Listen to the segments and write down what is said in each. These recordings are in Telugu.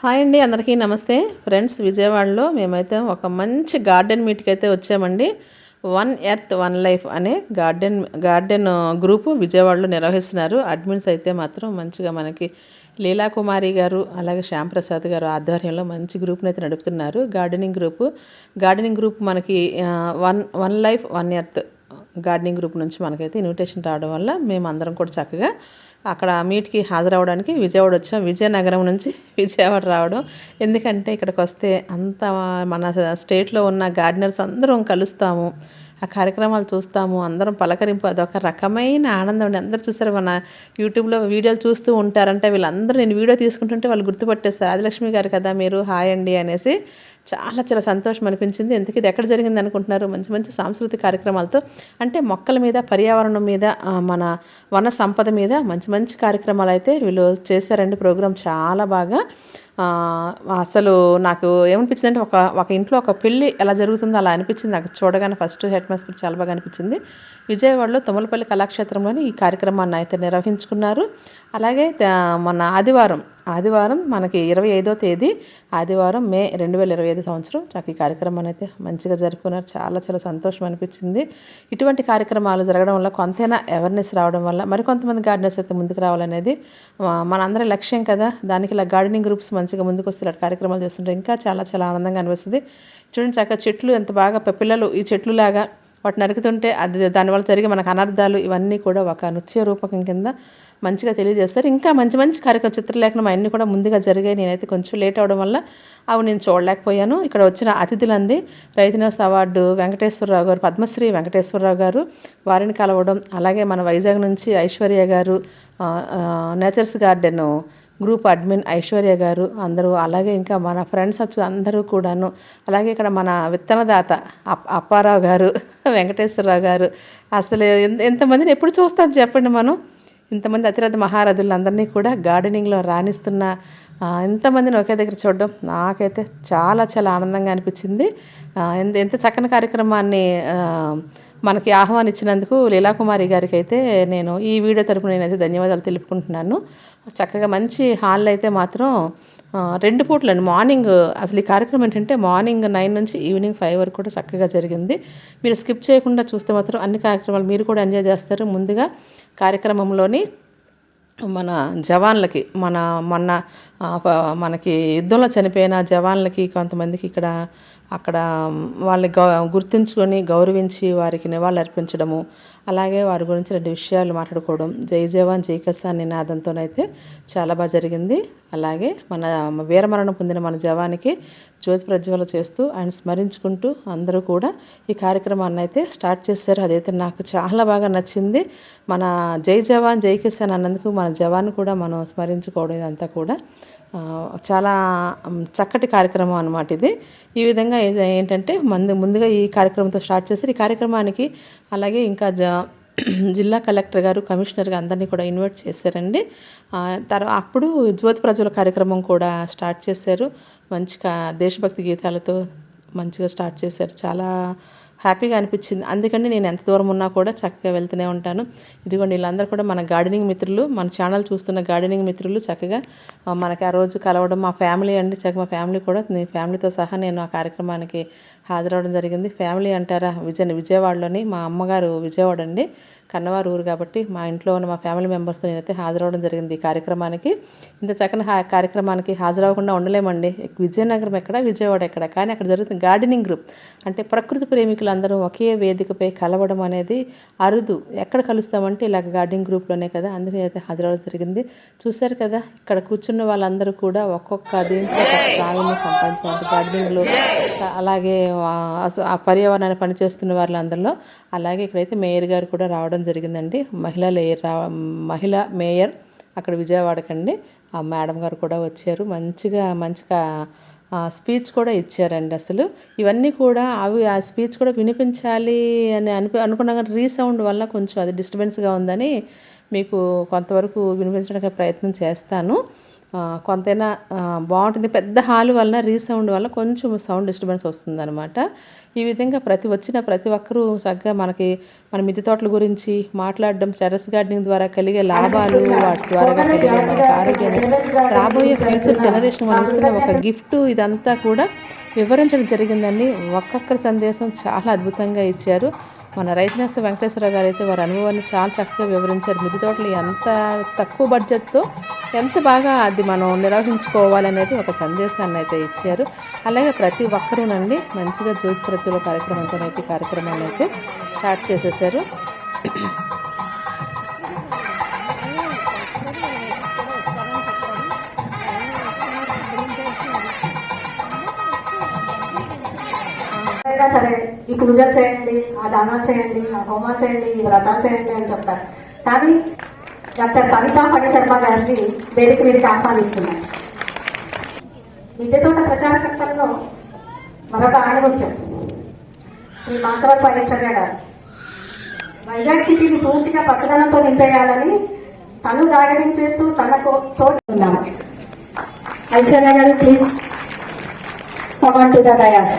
హాయ్ అండి అందరికీ నమస్తే. ఫ్రెండ్స్ విజయవాడలో మేమైతే ఒక మంచి గార్డెన్ మీట్కి అయితే వచ్చామండి. వన్ ఎర్త్ వన్ లైఫ్ అనే గార్డెన్ గార్డెన్ గ్రూపు విజయవాడలో నిర్వహిస్తున్నారు. అడ్మిన్స్ అయితే మాత్రం మంచిగా మనకి లీలాకుమారి గారు అలాగే శ్యాంప్రసాద్ గారు ఆధ్వర్యంలో మంచి గ్రూప్ని అయితే నడుపుతున్నారు. గార్డెనింగ్ గ్రూపు గార్డెనింగ్ గ్రూప్ మనకి one one life one earth gardening group నుంచి మనకైతే ఇన్విటేషన్ రావడం వల్ల మేము అందరం కూడా చక్కగా అక్కడ మీట్కి హాజరవడానికి విజయవాడ వచ్చాం. విజయనగరం నుంచి విజయవాడ రావడం. ఎందుకంటే ఇక్కడికి వస్తే అంత మన స్టేట్లో ఉన్న గార్డెనర్స్ అందరం కలుస్తాము. ఆ కార్యక్రమాలు చూస్తాము. అందరం పలకరింపు. అదొక రకమైన ఆనందం అండి. అందరు చూస్తారు మన యూట్యూబ్లో వీడియోలు చూస్తూ ఉంటారంటే వీళ్ళందరూ నేను వీడియో తీసుకుంటుంటే వాళ్ళు గుర్తుపట్టేస్తారు. ఆదిలక్ష్మి గారు కదా మీరు. హాయ్ అండి అనేసి చాలా చాలా సంతోషం అనిపించింది. ఎందుకు ఇది ఎక్కడ జరిగింది అనుకుంటున్నారు? మంచి మంచి సాంస్కృతిక కార్యక్రమాలతో అంటే మొక్కల మీద పర్యావరణం మీద మన వన సంపద మీద మంచి మంచి కార్యక్రమాలు అయితే వీళ్ళు చేశారండి. ప్రోగ్రాం చాలా బాగా అసలు నాకు ఏమనిపించింది అంటే ఒక ఒక ఇంట్లో ఒక పెళ్ళి ఎలా జరుగుతుందో అలా అనిపించింది. నాకు చూడగానే ఫస్ట్ అట్మాస్ఫియర్ చాలా బాగా అనిపించింది. విజయవాడలో తుమ్మలపల్లి కళాక్షేత్రంలోని ఈ కార్యక్రమాన్ని అయితే నిర్వహించుకున్నారు. అలాగే మన మొన్న ఆదివారం ఆదివారం మనకి ఇరవై ఐదో తేదీ ఆదివారం మే రెండు వేల ఇరవై ఐదు సంవత్సరం చక్క ఈ కార్యక్రమాన్ని అయితే మంచిగా జరుపుకున్నారు. చాలా చాలా సంతోషం అనిపించింది. ఇటువంటి కార్యక్రమాలు జరగడం వల్ల కొంతైనా అవేర్నెస్ రావడం వల్ల మరికొంతమంది గార్డెనర్స్ అయితే ముందుకు రావాలనేది మనందరి లక్ష్యం కదా. దానికి ఇలా గార్డెనింగ్ గ్రూప్స్ మంచిగా ముందుకు వస్తే కార్యక్రమాలు చేస్తుంటే ఇంకా చాలా చాలా ఆనందంగా అనిపిస్తుంది. చూడండి చక్కగా చెట్లు ఎంత బాగా పిల్లలు ఈ చెట్లు లాగా వాటిని నరుకుతుంటే అది దానివల్ల జరిగే మనకు అనర్థాలు ఇవన్నీ కూడా ఒక నృత్య రూపకం కింద మంచిగా తెలియజేస్తారు. ఇంకా మంచి మంచి కార్యక్రమ చిత్రలేఖనం అవన్నీ కూడా ముందుగా జరిగాయి. నేనైతే కొంచెం లేట్ అవడం వల్ల అవి నేను చూడలేకపోయాను. ఇక్కడ వచ్చిన అతిథులండి రైతునేస్ అవార్డు వెంకటేశ్వరరావు గారు పద్మశ్రీ వెంకటేశ్వరరావు గారు వారిని కలవడం అలాగే మన వైజాగ్ నుంచి ఐశ్వర్య గారు nature's garden group admin Aishwarya గారు అందరూ అలాగే ఇంకా మన ఫ్రెండ్స్ వచ్చి అందరూ కూడాను అలాగే ఇక్కడ మన విత్తనదాత అప్ అప్పారావు గారు వెంకటేశ్వరరావు గారు అసలు ఎంత ఎంతమందిని ఎప్పుడు చూస్తారు చెప్పండి మనం? ఇంతమంది అతిరథ మహారథులందరినీ కూడా గార్డెనింగ్లో రాణిస్తున్న ఇంతమందిని ఒకే దగ్గర చూడడం నాకైతే చాలా చాలా ఆనందంగా అనిపించింది. ఎంత ఎంత చక్కని కార్యక్రమాన్ని మనకి ఆహ్వానించినందుకు లీలాకుమారి గారికి అయితే నేను ఈ వీడియో తరపున నేనైతే ధన్యవాదాలు తెలుపుకుంటున్నాను. చక్కగా మంచి హాల్ అయితే మాత్రం రెండు పూట్లండి మార్నింగ్ అసలు ఈ కార్యక్రమం ఏంటంటే మార్నింగ్ నైన్ నుంచి ఈవినింగ్ ఫైవ్ వరకు కూడా చక్కగా జరిగింది. మీరు స్కిప్ చేయకుండా చూస్తే మాత్రం అన్ని కార్యక్రమాలు మీరు కూడా ఎంజాయ్ చేస్తారు. ముందుగా కార్యక్రమంలోని మన జవాన్లకి మన మొన్న మనకి యుద్ధంలో చనిపోయిన జవాన్లకి కొంతమందికి ఇక్కడ అక్కడ వాళ్ళని గౌ గుర్తుంచుకొని గౌరవించి వారికి నివాళులు అర్పించడము అలాగే వారి గురించి రెండు విషయాలు మాట్లాడుకోవడం జై జవాన్ జై కిసాన్ నినాదంతోనైతే చాలా బాగా జరిగింది. అలాగే మన వీరమరణం పొందిన మన జవానికి జ్యోతి ప్రజ్వల చేస్తూ ఆయన స్మరించుకుంటూ అందరూ కూడా ఈ కార్యక్రమాన్ని అయితే స్టార్ట్ చేశారు. అదైతే నాకు చాలా బాగా నచ్చింది. మన జై జవాన్ జై కిసాన్ అన్నందుకు మన జవాన్ కూడా మనం స్మరించుకోవడం ఇదంతా కూడా చాలా చక్కటి కార్యక్రమం అనమాట ఇది. ఈ విధంగా ఏంటంటే ముందు ముందుగా ఈ కార్యక్రమంతో స్టార్ట్ చేశారు ఈ కార్యక్రమానికి అలాగే ఇంకా జ జిల్లా కలెక్టర్ గారు కమిషనర్ గారు అందరినీ కూడా ఇన్వైట్ చేశారండి. తర్వాత అప్పుడు జ్యోతి ప్రజల కార్యక్రమం కూడా స్టార్ట్ చేశారు. మంచి కా- దేశభక్తి గీతాలతో మంచిగా స్టార్ట్ చేశారు. చాలా హ్యాపీగా అనిపించింది. అందుకని నేను ఎంత దూరం ఉన్నా కూడా చక్కగా వెళ్తూనే ఉంటాను. ఇదిగోండి వీళ్ళందరూ కూడా మన గార్డెనింగ్ మిత్రులు మన ఛానల్ చూస్తున్న గార్డెనింగ్ మిత్రులు చక్కగా మనకి ఆ రోజు కలవడం మా ఫ్యామిలీ అండి చక్కగా మా ఫ్యామిలీ కూడా నీ ఫ్యామిలీతో సహా నేను ఆ కార్యక్రమానికి హాజరవడం జరిగింది. ఫ్యామిలీ అంటారా విజయ విజయవాడలోని మా అమ్మగారు విజయవాడ అండి. కన్నవారు ఊరు కాబట్టి మా ఇంట్లో ఉన్న మా ఫ్యామిలీ మెంబర్స్తో నేనైతే హాజరవడం జరిగింది ఈ కార్యక్రమానికి. ఇంత చక్కని హా- కార్యక్రమానికి హాజరవ్వకుండా ఉండలేమండి. విజయనగరం ఎక్కడ విజయవాడ ఎక్కడ కానీ అక్కడ జరుగుతుంది గార్డెనింగ్ గ్రూప్. అంటే ప్రకృతి ప్రేమికులందరూ ఒకే వేదికపై కలవడం అనేది అరుదు. ఎక్కడ కలుస్తామంటే ఇలాగ గార్డెనింగ్ గ్రూప్లోనే కదా అందుకని అయితే హాజరవడం జరిగింది. చూశారు కదా ఇక్కడ కూర్చున్న వాళ్ళందరూ కూడా ఒక్కొక్క దీంట్లో ఒక్కొక్క ప్రావీణ్యం సంపాదించారు గార్డెనింగ్లో అలాగే ఆ పర్యావరణాన్ని పనిచేస్తున్న వాళ్ళందరిలో. అలాగే ఇక్కడైతే మేయర్ గారు కూడా రావడం జరిగిందండి. మహిళా లేయర్ రా మహిళా మేయర్ అక్కడ విజయవాడకండి ఆ మేడం గారు కూడా వచ్చారు. మంచిగా మంచిగా స్పీచ్ కూడా ఇచ్చారండి అసలు. ఇవన్నీ కూడా అవి ఆ స్పీచ్ కూడా వినిపించాలి అని అనిపి అనుకున్నా కానీ రీసౌండ్ వల్ల కొంచెం అది డిస్టర్బెన్స్గా ఉందని మీకు కొంతవరకు వినిపించడానికి ప్రయత్నం చేస్తాను. కొంతైనా బాగుంటుంది. పెద్ద హాల్ వల్ల రీసౌండ్ వల్ల కొంచెం సౌండ్ డిస్టర్బెన్స్ వస్తుందన్నమాట. ఈ విధంగా ప్రతి వచ్చిన ప్రతి ఒక్కరూ చక్కగా మనకి మన మిద్దె తోటల గురించి మాట్లాడడం టెర్రస్ గార్డెనింగ్ ద్వారా కలిగే లాభాలు వాటి ద్వారా కలిగే మనకి ఆరోగ్యం రాబోయే ఫ్యూచర్ జనరేషన్ మనం ఇస్తున్న ఒక గిఫ్ట్ ఇదంతా కూడా వివరించడం జరిగిందని ఒక్కొక్కరి సందేశం చాలా అద్భుతంగా ఇచ్చారు. మన రైతు వెంకటేశ్వర గారు అయితే వారి అనుభవాన్ని చాలా చక్కగా వివరించారు. మిద్దె తోటలు ఎంత తక్కువ బడ్జెట్తో ఎంత బాగా అది మనం నిర్వహించుకోవాలనేది ఒక సందేశాన్ని అయితే ఇచ్చారు. అలాగే ప్రతి ఒక్కరూనండి మంచిగా జ్యోతి ప్రజల కార్యక్రమంతో అయితే కార్యక్రమాన్ని అయితే స్టార్ట్ చేసేసారు. అయినా సరే ఈ పూజలు చేయండి ఆ దానాలు చేయండి ఆ హోమాలు చేయండి ఈ వ్రతాలు చేయండి అని చెప్తారు. కానీ డాక్టర్ కవితా పడి శర్మ గారిని వేదిక మీదకి ఆహ్వానిస్తున్నారు విద్య ప్రచారకర్తల్లో మరొక ఆణిముత్యం శ్రీ మాసవరపు ఐశ్వర్య గారు వైజాగ్ సిటీని పూర్తిగా పచ్చదనంతో నింపేయాలని తను గార్డెనింగ్ చేస్తూ తనకు తోడు ఉన్నాము ఐశ్వర్య గారు please come on to the dais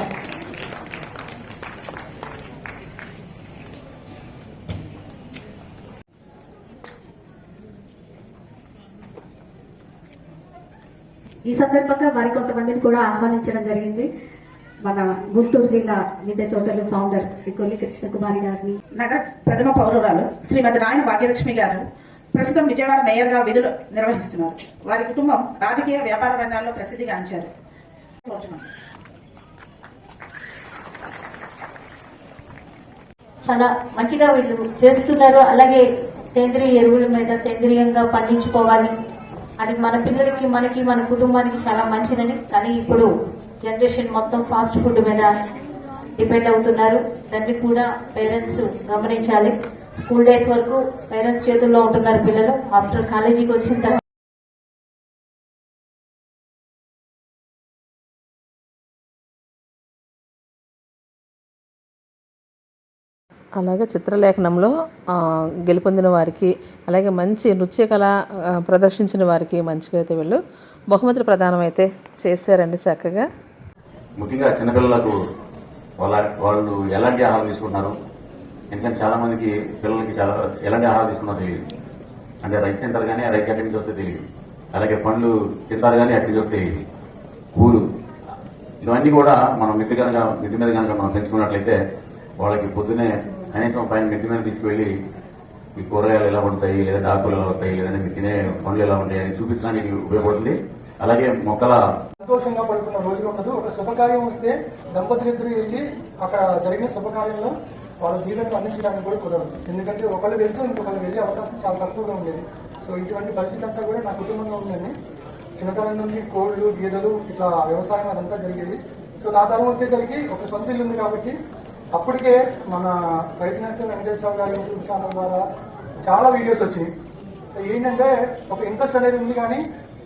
ఈ సందర్భంగా మరి కొంతమందిని కూడా ఆహ్వానించడం జరిగింది. మన గుంటూరు జిల్లా మిద్దె తోటలు ఫౌండర్ శ్రీ కొల్లి కృష్ణకుమారి గారిని. నగర ప్రథమ పౌరురాలు శ్రీమతి నాయన భాగ్యలక్ష్మి గారు ప్రస్తుతం విజయవాడ మేయర్గా విధులు నిర్వహిస్తున్నారు. వారి కుటుంబం రాజకీయ వ్యాపార రంగాల్లో ప్రసిద్ధిగాంచారు కోరుతున్నాను. చాలా మంచిగా వీళ్ళు చేస్తున్నారు. అలాగే సేంద్రియ ఎరువుల మీద సేంద్రియంగా పండించుకోవాలి. అది మన పిల్లలకి మనకి మన కుటుంబానికి చాలా మంచిదని. కానీ ఇప్పుడు జనరేషన్ మొత్తం ఫాస్ట్ ఫుడ్ మీద డిపెండ్ అవుతున్నారు. దాన్ని కూడా పేరెంట్స్ గమనించాలి. స్కూల్ డేస్ వరకు పేరెంట్స్ చేతుల్లో ఉంటున్నారు పిల్లలు. ఆఫ్టర్ కాలేజీకి వచ్చిన తర్వాత అలాగే చిత్రలేఖనంలో గెలుపొందిన వారికి అలాగే మంచి నృత్య కళ ప్రదర్శించిన వారికి మంచిగా అయితే వీళ్ళు బహుమతులు ప్రదానం అయితే చేశారండి చక్కగా. ముఖ్యంగా చిన్నపిల్లలకు వాళ్ళ వాళ్ళు ఎలాంటి ఆహారం తీసుకుంటున్నారు? ఎందుకంటే చాలా మందికి పిల్లలకి చాలా ఎలాంటి ఆహారం తీసుకున్నారో తెలియదు. అంటే రైస్ తింటారు కానీ రైస్ ఎక్కడి నుంచి వస్తే తెలియదు. అలాగే పండ్లు తింటారు కానీ ఎక్కడి నుంచి వస్తే తెలియదు పూలు. ఇవన్నీ కూడా మనం మిద్ది కనుక మిద్ది మీద కనుక మనం పెంచుకున్నట్లయితే వాళ్ళకి పొద్దునే కనీసం పైన మిద్ది మీద తీసుకువెళ్ళి ఈ కూరగాయలు ఎలా ఉంటాయి లేదా ఆకులు ఎలా వస్తాయి లేదంటే మీరు తినే పండ్లు ఎలా ఉంటాయి అని చూపించడానికి ఉపయోగపడుతుంది. అలాగే మొక్కల సంతోషంగా పడుకున్న రోజు ఉండదు ఒక శుభకార్యం వస్తే దంపతులిద్దరూ వెళ్ళి అక్కడ జరిగిన శుభకార్యంలో వాళ్ళ దీవెనలు అందించడానికి కూడా కుదరదు. ఎందుకంటే ఒకళ్ళు వెళ్తూ ఇంకొకళ్ళు వెళ్ళే అవకాశం చాలా తక్కువగా ఉండేది. సో ఇటువంటి పరిస్థితి అంతా కూడా నా కుటుంబంలో ఉందండి. చిన్నతనం నుండి కోళ్ళు గేదెలు ఇట్లా వ్యవసాయం అదంతా జరిగేది. సో నా తరం వచ్చేసరికి ఒక సొంత ఇల్లు ఉంది కాబట్టి అప్పటికే మన రైతు నేస్తం వెంకటేశ్వర గారి యూట్యూబ్ ఛానల్ ద్వారా చాలా వీడియోస్ వచ్చినాయి. ఏంటంటే ఒక ఇంట్రెస్ట్ అనేది ఉంది కానీ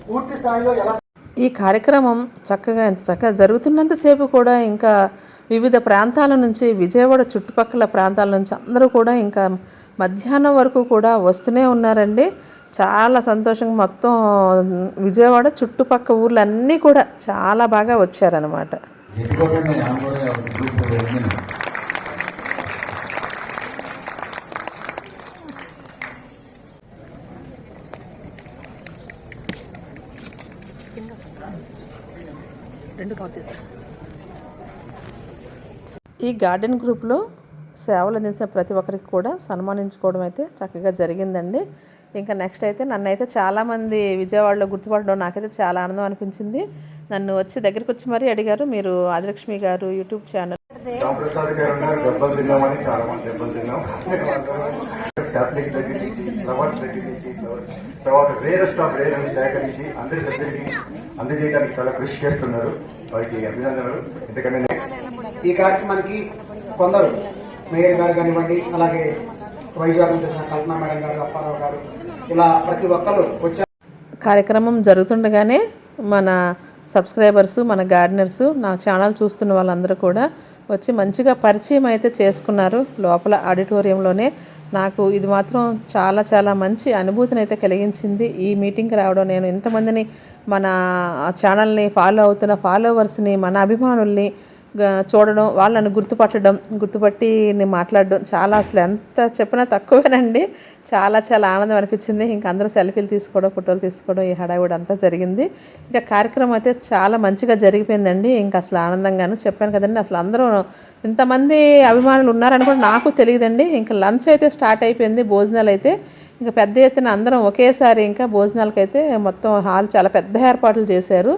పూర్తి స్థాయిలో ఎలా ఈ కార్యక్రమం చక్కగా ఎంత చక్కగా జరుగుతున్నంతసేపు కూడా ఇంకా వివిధ ప్రాంతాల నుంచి విజయవాడ చుట్టుపక్కల ప్రాంతాల నుంచి అందరూ కూడా ఇంకా మధ్యాహ్నం వరకు కూడా వస్తూనే ఉన్నారండి. చాలా సంతోషంగా మొత్తం విజయవాడ చుట్టుపక్క ఊర్లన్నీ కూడా చాలా బాగా వచ్చారనమాట రెండు కవర్ ఈ గార్డెన్ గ్రూప్లో సేవలు అందించిన ప్రతి ఒక్కరికి కూడా సన్మానించుకోవడం అయితే చక్కగా జరిగిందండి. ఇంకా నెక్స్ట్ అయితే నన్ను అయితే చాలామంది విజయవాడలో గుర్తుపడడం నాకైతే చాలా ఆనందం అనిపించింది. నన్ను వచ్చి దగ్గరికి వచ్చి మరీ అడిగారు మీరు ఆదిలక్ష్మి గారు యూట్యూబ్ ఛానల్. తర్వాత రేర్ అని సేకరించి అందరి సభ్యులకి అందజేయడానికి చాలా కృషి చేస్తున్నారు. వారికి అభినందనలు. ఎందుకంటే ఈ కార్యక్రమానికి కొందరు మేయర్ గారు కానివ్వండి అలాగే వైజాగ్ నుంచి వచ్చిన కల్పన మేడం గారు అప్పారావు గారు ఇలా ప్రతి ఒక్కరు వచ్చారు. కార్యక్రమం జరుగుతుండగానే మన సబ్స్క్రైబర్స్ మన గార్డెనర్స్ నా ఛానల్ చూస్తున్న వాళ్ళందరూ కూడా వచ్చి మంచిగా పరిచయం అయితే చేసుకున్నారు. లోపల ఆడిటోరియంలోనే నాకు ఇది మాత్రం చాలా చాలా మంచి అనుభూతిని అయితే కలిగించింది. ఈ మీటింగ్కి రావడం నేను ఇంతమందిని మన ఛానల్ని ఫాలో అవుతున్న ఫాలోవర్స్ని మన అభిమానుల్ని చూడడం వాళ్ళని గుర్తుపట్టడం గుర్తుపట్టి నేను మాట్లాడడం చాలా అసలు ఎంత చెప్పినా తక్కువేనండి. చాలా చాలా ఆనందం అనిపించింది. ఇంకా అందరూ సెల్ఫీలు తీసుకోవడం ఫోటోలు తీసుకోవడం ఈ హడావిడి అంతా జరిగింది. ఇంకా కార్యక్రమం అయితే చాలా మంచిగా జరిగిపోయిందండి. ఇంకా అసలు ఆనందంగాను చెప్పాను కదండి. అసలు అందరూ ఇంతమంది అభిమానులు ఉన్నారని కూడా నాకు తెలియదండి. ఇంకా లంచ్ అయితే స్టార్ట్ అయిపోయింది. భోజనాలు అయితే ఇంకా పెద్ద ఎత్తున అందరం ఒకేసారి ఇంకా భోజనాలకైతే మొత్తం హాల్ చాలా పెద్ద ఏర్పాట్లు చేశారు.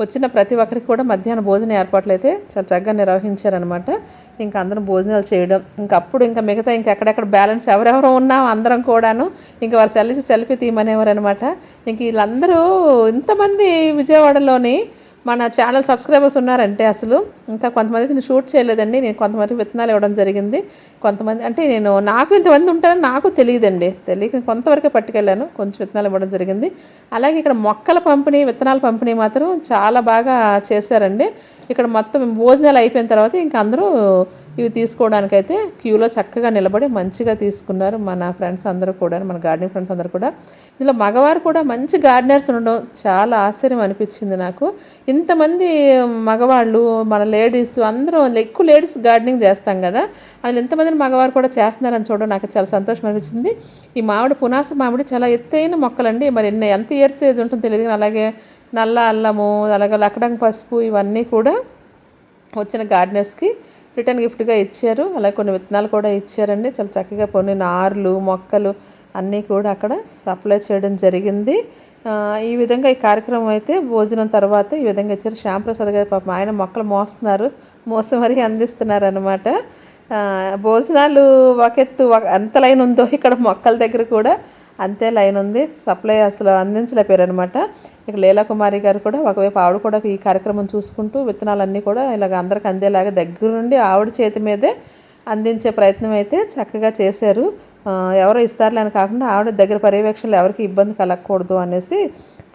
వచ్చిన ప్రతి ఒక్కరికి కూడా మధ్యాహ్న భోజన ఏర్పాట్లు అయితే చాలా చక్కగా నిర్వహించారనమాట ఇంకా అందరం భోజనాలు చేయడం ఇంకా అప్పుడు ఇంకా మిగతా ఇంకా ఎక్కడెక్కడ బ్యాలెన్స్ ఎవరెవరు ఉన్నాం అందరం కూడాను ఇంకా వారు సెల్ఫీ సెల్ఫీ తీయమనేవారు అనమాట ఇంక వీళ్ళందరూ ఇంతమంది విజయవాడలోని మన ఛానల్ సబ్స్క్రైబర్స్ ఉన్నారంటే అసలు ఇంకా కొంతమంది నేను షూట్ చేయలేదండి. నేను కొంతమంది విత్తనాలు ఇవ్వడం జరిగింది. కొంతమంది అంటే నేను నాకు ఇంతమంది ఉంటారని నాకు తెలియదండి. తెలియక కొంతవరకే పట్టుకెళ్ళాను. కొంచెం విత్తనాలు ఇవ్వడం జరిగింది. అలాగే ఇక్కడ మొక్కల పంపిణీ విత్తనాల పంపిణీ మాత్రం చాలా బాగా చేశారండి. ఇక్కడ మొత్తం భోజనాలు అయిపోయిన తర్వాత ఇంకా అందరూ ఇవి తీసుకోవడానికైతే క్యూలో చక్కగా నిలబడి మంచిగా తీసుకున్నారు మన ఫ్రెండ్స్ అందరూ కూడా మన గార్డెనింగ్ ఫ్రెండ్స్ అందరూ కూడా. ఇందులో మగవారు కూడా మంచి గార్డెనర్స్ ఉండడం చాలా ఆశ్చర్యం అనిపించింది నాకు. ఇంతమంది మగవాళ్ళు మన లేడీస్ అందరూ ఎక్కువ లేడీస్ గార్డెనింగ్ చేస్తాం కదా అందులో ఇంతమందిని మగవారు కూడా చేస్తున్నారని చూడడం నాకు చాలా సంతోషం అనిపించింది. ఈ మామిడి పునాస మామిడి చాలా ఎత్తైన మొక్కలండి. మరి ఎన్ని ఎంత ఇయర్స్ ఏజ్ ఉంటుందో తెలియదు అలాగే నల్ల అల్లము అలాగే లక్కడం పసుపు ఇవన్నీ కూడా వచ్చిన గార్డెనర్స్కి రిటర్న్ గిఫ్ట్గా ఇచ్చారు. అలాగే కొన్ని విత్తనాలు కూడా ఇచ్చారండి. చాలా చక్కగా కొన్ని నార్లు మొక్కలు అన్నీ కూడా అక్కడ సప్లై చేయడం జరిగింది. ఈ విధంగా ఈ కార్యక్రమం అయితే భోజనం తర్వాత ఈ విధంగా ఇచ్చారు. శ్యాంప్రసాద్ గారు పాపం ఆయన మొక్కలు మోస్తున్నారు. మోసం మరీ అందిస్తున్నారు అనమాట భోజనాలు ఒక ఎత్తు ఎంత లైన్ ఉందో ఇక్కడ మొక్కల దగ్గర కూడా అంతే లైన్ ఉంది. సప్లై అసలు అందించలేపారు అనమాట ఇక లీలాకుమారి గారు కూడా ఒకవైపు ఆవిడ కూడా ఈ కార్యక్రమం చూసుకుంటూ విత్తనాలన్నీ కూడా ఇలాగ అందరికి అందేలాగా దగ్గర నుండి ఆవిడ చేతి మీదే అందించే ప్రయత్నం అయితే చక్కగా చేశారు. ఎవరో ఇస్తారులే అని కాకుండా ఆవిడ దగ్గర పర్యవేక్షణలో ఎవరికి ఇబ్బంది కలగకూడదు అనేసి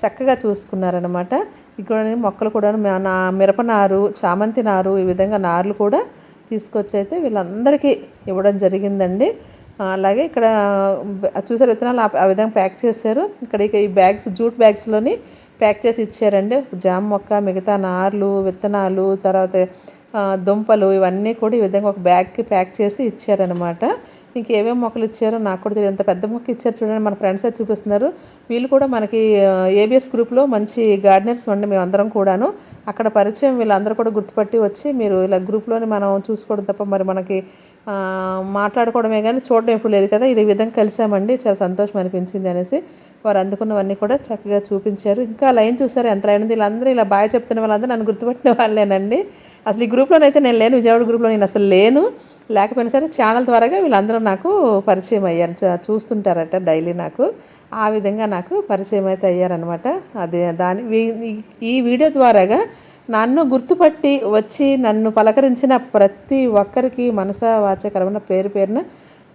చక్కగా చూసుకున్నారనమాట. ఇక్కడ మొక్కలు కూడా నా మిరప నారు చామంతి నారు ఈ విధంగా నార్లు కూడా తీసుకొచ్చి అయితే వీళ్ళందరికీ ఇవ్వడం జరిగిందండి. అలాగే ఇక్కడ చూసారు విత్తనాలు ఆ- విధంగా ప్యాక్ చేశారు. ఇక్కడ ఇక ఈ బ్యాగ్స్ జూట్ బ్యాగ్స్లోని ప్యాక్ చేసి ఇచ్చారండి. జామ మొక్క మిగతా నార్లు విత్తనాలు తర్వాత దుంపలు ఇవన్నీ కూడా ఈ విధంగా ఒక బ్యాగ్కి ప్యాక్ చేసి ఇచ్చారనమాట ఇంకేమేమి మొక్కలు ఇచ్చారో నాకు కూడా తెలియదు. ఎంత పెద్ద మొక్క ఇచ్చారు చూడండి మన ఫ్రెండ్స్ అది చూపిస్తున్నారు. వీళ్ళు కూడా మనకి ఏబిఎస్ గ్రూప్లో మంచి గార్డెనర్స్ ఉండి మేమందరం కూడాను. అక్కడ పరిచయం వీళ్ళందరూ కూడా గుర్తుపట్టి వచ్చి మీరు ఇలా గ్రూప్లోని మనం చూసుకోవడం తప్ప మరి మనకి మాట్లాడుకోవడమే కానీ చూడడం ఎప్పుడు లేదు కదా. ఇది విధంగా కలిసామండి. చాలా సంతోషం అనిపించింది అనేసి వారు అందుకున్నవన్నీ కూడా చక్కగా చూపించారు. ఇంకా లైన్ చూసారు? ఎంత లైన్ ఉంది? వీళ్ళందరూ ఇలా బాగా చెప్తున్న వాళ్ళందరూ నన్ను గుర్తుపట్టిన వాళ్ళేనండి. అసలు ఈ గ్రూప్లోనైతే నేను లేను. విజయవాడ గ్రూప్లో నేను అసలు లేను. లేకపోయినా సరే ఛానల్ ద్వారాగా వీళ్ళందరూ నాకు పరిచయం అయ్యారు. చూస్తుంటారట డైలీ నాకు. ఆ విధంగా నాకు పరిచయం అయితే అయ్యారనమాట అదే దాని వీ- ఈ వీడియో ద్వారాగా నన్ను గుర్తుపట్టి వచ్చి నన్ను పలకరించిన ప్రతి ఒక్కరికి మనస వాచకరమైన పేరు పేరున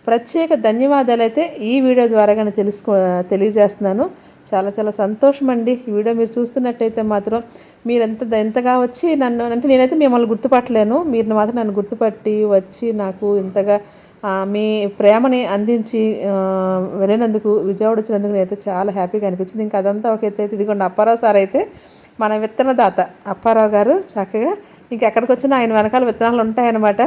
ప్రత్యేక ధన్యవాదాలు అయితే ఈ వీడియో ద్వారా నేను తెలుసుకో తెలియజేస్తున్నాను. చాలా చాలా సంతోషం అండి ఈ వీడియో మీరు చూస్తున్నట్టయితే మాత్రం మీరు ఎంత ఎంతగా వచ్చి నన్ను అంటే నేనైతే మిమ్మల్ని గుర్తుపట్టలేను. మీరు మాత్రం నన్ను గుర్తుపట్టి వచ్చి నాకు ఇంతగా మీ ప్రేమని అందించి వెళ్ళినందుకు విజయవాడ వచ్చినందుకు నేనైతే చాలా హ్యాపీగా అనిపించింది. ఇంకా అదంతా ఒక ఎత్తు అయితే ఇదిగోండి అప్పారావు సార్ అయితే మన విత్తనదాత అప్పారావు గారు చక్కగా ఇంకెక్కడికి వచ్చినా ఆయన వెనకాల విత్తనాలు ఉంటాయన్నమాట.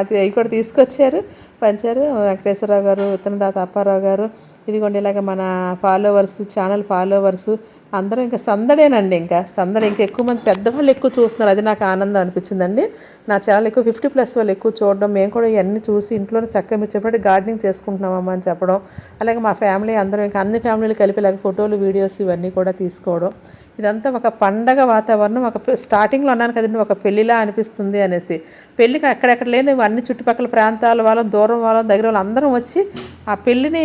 అది అవి కూడా తీసుకొచ్చారు. పంచారు. వెంకటేశ్వరరావు గారు విత్తనదాత అప్పారావు గారు. ఇదిగోండి ఇలాగ మన ఫాలోవర్స్ ఛానల్ ఫాలోవర్స్ అందరూ ఇంకా సందడేనండి ఇంకా. సందడి ఇంకా ఎక్కువ మంది పెద్దవాళ్ళు ఎక్కువ చూస్తున్నారు. అది నాకు ఆనందం అనిపించిందండి. నా ఛానల్ ఎక్కువ ఫిఫ్టీ ప్లస్ వాళ్ళు ఎక్కువ చూడడం మేము కూడా ఇవన్నీ చూసి ఇంట్లోనే చక్కగా మీరు చెప్పినట్టు గార్డెనింగ్ చేసుకుంటున్నామమ్మా అని చెప్పడం. అలాగే మా ఫ్యామిలీ అందరం ఇంకా అన్ని ఫ్యామిలీలు కలిపి ఇలాగ ఫోటోలు వీడియోస్ ఇవన్నీ కూడా తీసుకోవడం. ఇదంతా ఒక పండగ వాతావరణం ఒక స్టార్టింగ్లో అన్నాను కదండి ఒక పెళ్ళిలా అనిపిస్తుంది అనేసి. పెళ్ళికి అక్కడెక్కడ లేని అన్ని చుట్టుపక్కల ప్రాంతాల వాళ్ళం దూరం వాళ్ళం దగ్గర వాళ్ళు అందరం వచ్చి ఆ పెళ్ళిని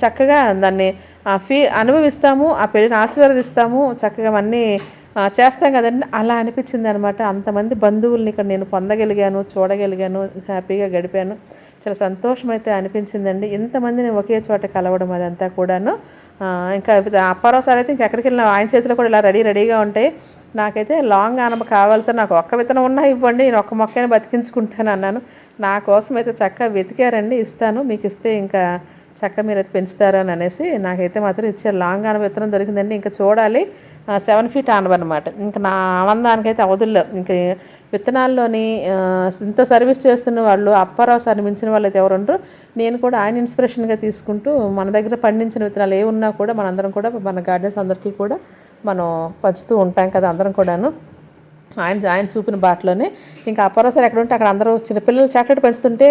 చక్కగా దాన్ని ఆ, ఫీ అనుభవిస్తాము ఆ పెళ్ళిని ఆశీర్వదిస్తాము చక్కగా అన్నీ చేస్తాం కదండి. అలా అనిపించింది అనమాట అంతమంది బంధువుల్ని ఇక్కడ నేను పొందగలిగాను చూడగలిగాను హ్యాపీగా గడిపాను. చాలా సంతోషం అయితే అనిపించిందండి. ఇంతమందిని ఒకే చోట కలవడం అదంతా కూడాను. ఇంకా అప్పారావు సార్ అయితే ఇంకెక్కడికి వెళ్ళినా ఆయన చేతిలో కూడా ఇలా రెడీ రెడీగా ఉంటాయి నాకైతే లాంగ్ ఆనప కావాలి సార్. నాకు ఒక్క విత్తనం ఉన్నా ఇవ్వండి నేను ఒక్క మొక్కని బతికించుకుంటాను అన్నాను. నా కోసం అయితే చక్కగా వెతికారండి ఇస్తాను. మీకు ఇస్తే ఇంకా చక్క మీరు అయితే పెంచుతారు అని అనేసి నాకైతే మాత్రం ఇచ్చారు లాంగ్ ఆనవ విత్తనం దొరికిందండి. ఇంకా చూడాలి. సెవెన్ ఫీట్ ఆనవ అనమాట ఇంకా నా ఆనందానికైతే అవధుల్లో ఇంకా విత్తనాల్లోని ఇంత సర్వీస్ చేస్తున్న వాళ్ళు అప్పారావు సార్ మించిన వాళ్ళు అయితే ఎవరు ఉండరు. నేను కూడా ఆయన ఇన్స్పిరేషన్గా తీసుకుంటూ మన దగ్గర పండించిన విత్తనాలు ఏ ఉన్నా కూడా మనందరం కూడా మన గార్డెన్స్ అందరికీ కూడా మనం పంచుతూ ఉంటాం కదా అందరం కూడాను. ఆయన ఆయన చూపిన బాటలోనే. ఇంకా అపరోసారి ఎక్కడ ఉంటే అక్కడ అందరూ చిన్న పిల్లలు చాక్లెట్ పెంచుతుంటే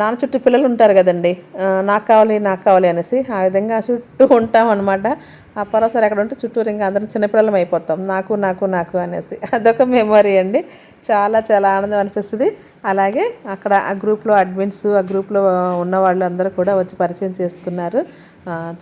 నాన్న చుట్టూ పిల్లలు ఉంటారు కదండి. నాకు కావాలి నాకు కావాలి అనేసి ఆ విధంగా చుట్టూ ఉంటాం అనమాట అపరోసారి సార్ ఎక్కడ ఉంటే చుట్టూరు ఇంకా అందరం చిన్నపిల్లలం అయిపోతాం. నాకు నాకు నాకు అనేసి. అదొక మెమరీ అండి. చాలా చాలా ఆనందం అనిపిస్తుంది. అలాగే అక్కడ ఆ గ్రూప్లో అడ్మిన్స్ ఆ గ్రూప్లో ఉన్న వాళ్ళు అందరూ కూడా వచ్చి పరిచయం చేసుకున్నారు.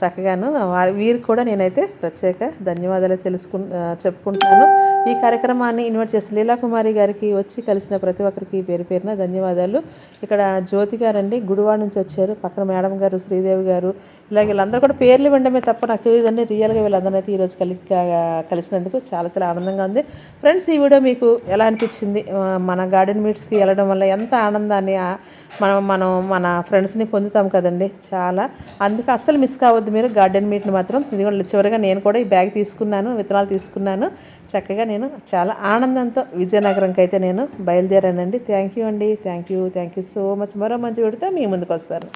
చక్కగాను వారి వీరికి కూడా నేనైతే ప్రత్యేక ధన్యవాదాలు తెలుసుకు చెప్పుకుంటాను చెప్పుకుంటున్నాను. ఈ కార్యక్రమాన్ని ఇన్వైట్ చేసిన లీలాకుమారి గారికి వచ్చి కలిసిన ప్రతి ఒక్కరికి పేరు పేరున ధన్యవాదాలు. ఇక్కడ జ్యోతి గారండి గుడివాడ నుంచి వచ్చారు. పక్కన మేడం గారు శ్రీదేవి గారు ఇలాగ వీళ్ళందరూ కూడా పేర్లు వినడమే తప్ప నాకు తెలియదండి రియల్గా వీళ్ళందరూ అయితే ఈరోజు కలి కలిసినందుకు చాలా చాలా ఆనందంగా ఉంది. ఫ్రెండ్స్ ఈ వీడియో మీకు ఎలా అనిపించింది? మన గార్డెన్ మీట్స్కి వెళ్ళడం వల్ల ఎంత ఆనందాన్ని మనం మనం మన ఫ్రెండ్స్ని పొందుతాం కదండి. చాలా. అందుకే అస్సలు మిస్ కావద్దు మీరు గార్డెన్ మీట్ని మాత్రం. ఇదిగోండి చివరిగా నేను కూడా ఈ బ్యాగ్ తీసుకున్నాను విత్తనాలు తీసుకున్నాను. చక్కగా నేను చాలా ఆనందంతో విజయనగరంకి అయితే నేను బయలుదేరానండి. థ్యాంక్ యూ అండి. Thank you thank you so much మరో మంచి పెడితే మీ ముందుకు వస్తాను.